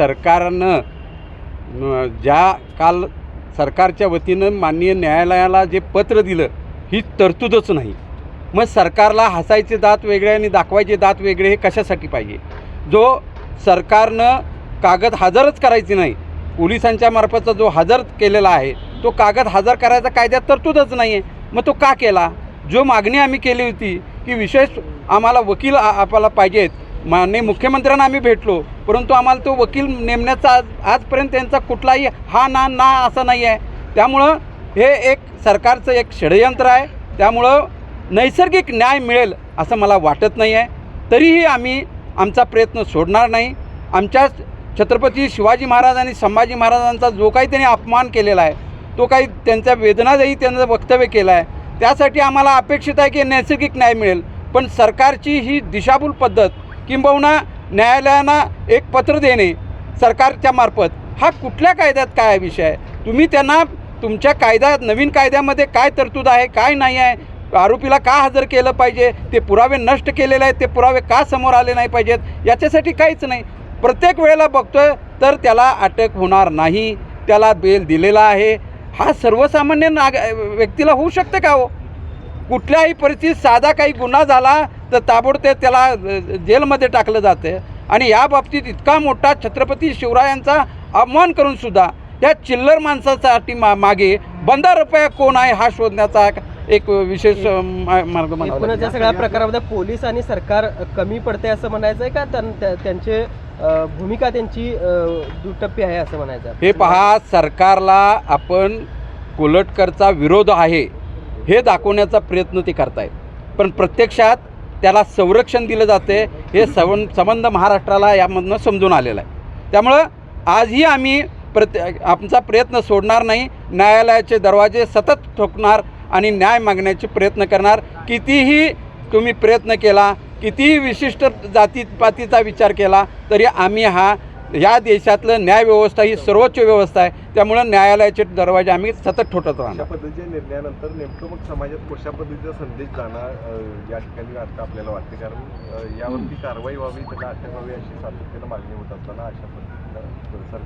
सरकारनं ज्या काल सरकारच्या वतीनं माननीय न्यायालयाला जे पत्र दिलं ही तरतूदच नाही. मग सरकारला हसायचे दात वेगळे आणि दाखवायचे दात वेगळे हे कशासाठी पाहिजे? जो सरकारनं कागद हजरच करायची नाही पोलिसांच्या मार्फतचा जो हजर केलेला आहे तो कागद हजर करायचा कायद्यात तरतूदच नाही आहे मग तो का केला? जो मागणी आम्ही केली होती की विशेष आम्हाला वकील आपल्याला पाहिजेत माननीय मुख्यमंत्र्यांना आम्ही भेटलो. परंतु आम्हाला तो वकील नेमण्याचा आज आजपर्यंत त्यांचा कुठलाही हा ना ना असं नाही आहे. त्यामुळं हे एक सरकारचं एक षडयंत्र आहे. त्यामुळं नैसर्गिक न्याय मिळेल असं मला वाटत नाही आहे. तरीही आम्ही आमचा प्रयत्न सोडणार नाही. आमच्या छत्रपती शिवाजी महाराज आणि संभाजी महाराजांचा जो काही त्यांनी अपमान केलेला आहे तो काही त्यांच्या वेदनादायी त्यांचं वक्तव्य केलं आहे. त्यासाठी आम्हाला अपेक्षित आहे की नैसर्गिक न्याय मिळेल. पण सरकारची ही दिशाभूल पद्धत किंबहुना न्यायालयांना एक पत्र देणे सरकारच्या मार्फत. हा कुठल्या कायद्यात काय विषय आहे? तुम्ही त्यांना तुमच्या कायद्यात नवीन कायद्यामध्ये काय तरतूद आहे काय नाही आहे आरोपीला का हजर केलं पाहिजे ते पुरावे नष्ट केलेले आहेत ते पुरावे का समोर आले नाही पाहिजेत याच्यासाठी काहीच नाही. प्रत्येक वेळेला बघतोय तर त्याला अटक होणार नाही त्याला बेल दिलेला आहे. हा सर्वसामान्य नाग व्यक्तीला होऊ शकते का हो? कुठल्याही परिस्थितीत साधा काही गुन्हा झाला तर ताबडतोब त्याला जेलमध्ये टाकलं जातं आणि या बाबतीत इतका मोठा छत्रपती शिवरायांचा अपमान करून सुद्धा या चिल्लर माणसासाठी मा मागे बंदा रुपया कोण आहे हा शोधण्याचा एक- एक विशेष मार्ग. या सगळ्या प्रकारामध्ये पोलीस आणि सरकार कमी पडते असं म्हणायचं आहे का? त्यां- त्या- त्यांचे भूमिका त्यांची दुटप्पी आहे असं म्हणायचं हे पहा सरकारला आपण कोलटकरचा विरोध आहे हे दाखवण्याचा प्रयत्न ते करतायत. पण प्रत्यक्षात त्याला संरक्षण दिलं जाते हे सवन संबंध महाराष्ट्राला यामधनं समजून आलेलं आहे. त्यामुळं आजही आम्ही प्रत आमचा प्रयत्न सोडणार नाही न्यायालयाचे दरवाजे सतत ठोकणार आणि न्याय मागण्याचे प्रयत्न करणार. कितीही तुम्ही प्रयत्न केला कितीही विशिष्ट जातीपातीचा विचार केला तरी आम्ही हा या देशातलं न्यायव्यवस्था ही सर्वोच्च व्यवस्था आहे. त्यामुळं न्यायालयाचे दरवाजे आम्ही सतत ठोठत राहणार. पद्धतीच्या निर्णयानंतर नेमकं मग समाजात कशा पद्धतीचा संदेश जाणार या ठिकाणी आता आपल्याला वाटते. कारण यावरती कारवाई व्हावी त्याला अटक व्हावी अशी सातत्यानं मागणी होत असताना अशा पद्धतीनं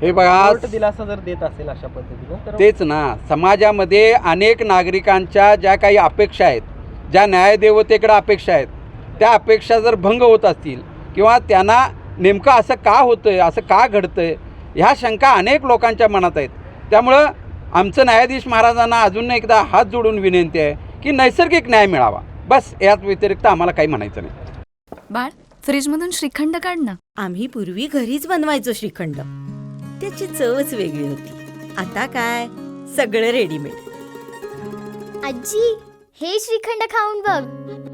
हे बघा दिलासा जर देत असेल अशा पद्धतीनं तर तेच ना समाजामध्ये अनेक नागरिकांच्या ज्या काही अपेक्षा आहेत ज्या न्यायदेवतेकडे अपेक्षा आहेत त्या अपेक्षा जर भंग होत असतील किंवा त्यांना नेमकं असं का होतं आहे असं का घडतं आहे ह्या शंका अनेक लोकांच्या मनात आहेत. त्यामुळं आमचं न्यायाधीश महाराजांना अजून एकदा हात जोडून विनंती आहे की नैसर्गिक न्याय मिळावा. बस यात व्यतिरिक्त आम्हाला काही म्हणायचं नाही. बाळ फ्रीजमधून श्रीखंड काढ ना. आम्ही पूर्वी घरीच बनवायचो श्रीखंड. त्याची चवच वेगळी होती. आता काय? सगळं रेडीमेड आजी हे श्रीखंड खाऊन बघ.